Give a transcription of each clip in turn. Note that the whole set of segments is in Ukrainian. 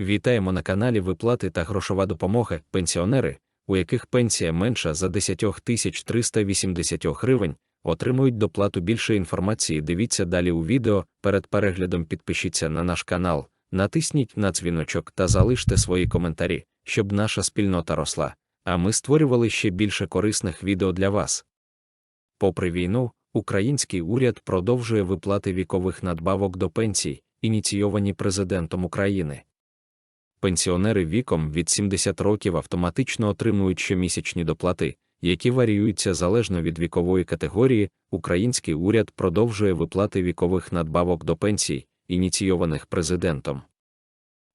Вітаємо на каналі Виплати та грошова допомога пенсіонери, у яких пенсія менша за 10 тисяч 380 гривень, отримують доплату більше інформації. Дивіться далі у відео. Перед переглядом підпишіться на наш канал, натисніть на дзвіночок та залиште свої коментарі, щоб наша спільнота росла, а ми створювали ще більше корисних відео для вас. Попри війну, український уряд продовжує виплати вікових надбавок до пенсій, ініційовані президентом України. Пенсіонери віком від 70 років автоматично отримують щомісячні доплати, які варіюються залежно від вікової категорії. Український уряд продовжує виплати вікових надбавок до пенсій, ініційованих президентом.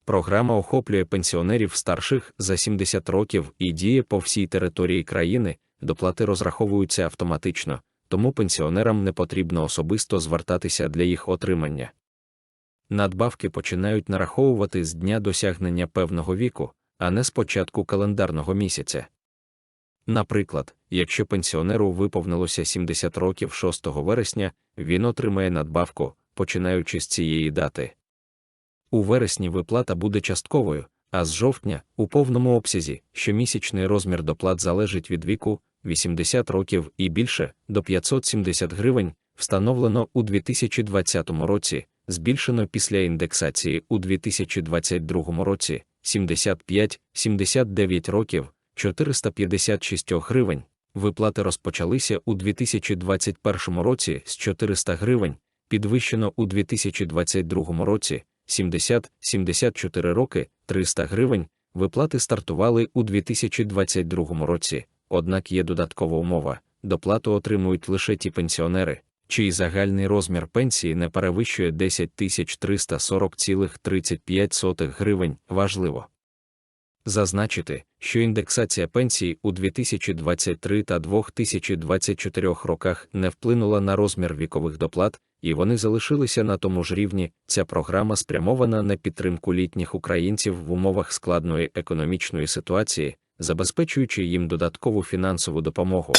Програма охоплює пенсіонерів старших за 70 років і діє по всій території країни, доплати розраховуються автоматично, тому пенсіонерам не потрібно особисто звертатися для їх отримання. Надбавки починають нараховувати з дня досягнення певного віку, а не з початку календарного місяця. Наприклад, якщо пенсіонеру виповнилося 70 років 6 вересня, він отримає надбавку, починаючи з цієї дати. У вересні виплата буде частковою, а з жовтня у повному обсязі щомісячний розмір доплат залежить від віку 80 років і більше до 570 гривень, встановлено у 2020 році, збільшено після індексації у 2022 році 75-79 років 456 гривень. Виплати розпочалися у 2021 році з 400 гривень, підвищено у 2022 році 70-74 роки 300 гривень. Виплати стартували у 2022 році, однак є додаткова умова: доплату отримують лише ті пенсіонери, чий загальний розмір пенсії не перевищує 10 340,35 гривень. Важливо зазначити, що індексація пенсій у 2023 та 2024 роках не вплинула на розмір вікових доплат, і вони залишилися на тому ж рівні. Ця програма спрямована на підтримку літніх українців в умовах складної економічної ситуації, забезпечуючи їм додаткову фінансову допомогу.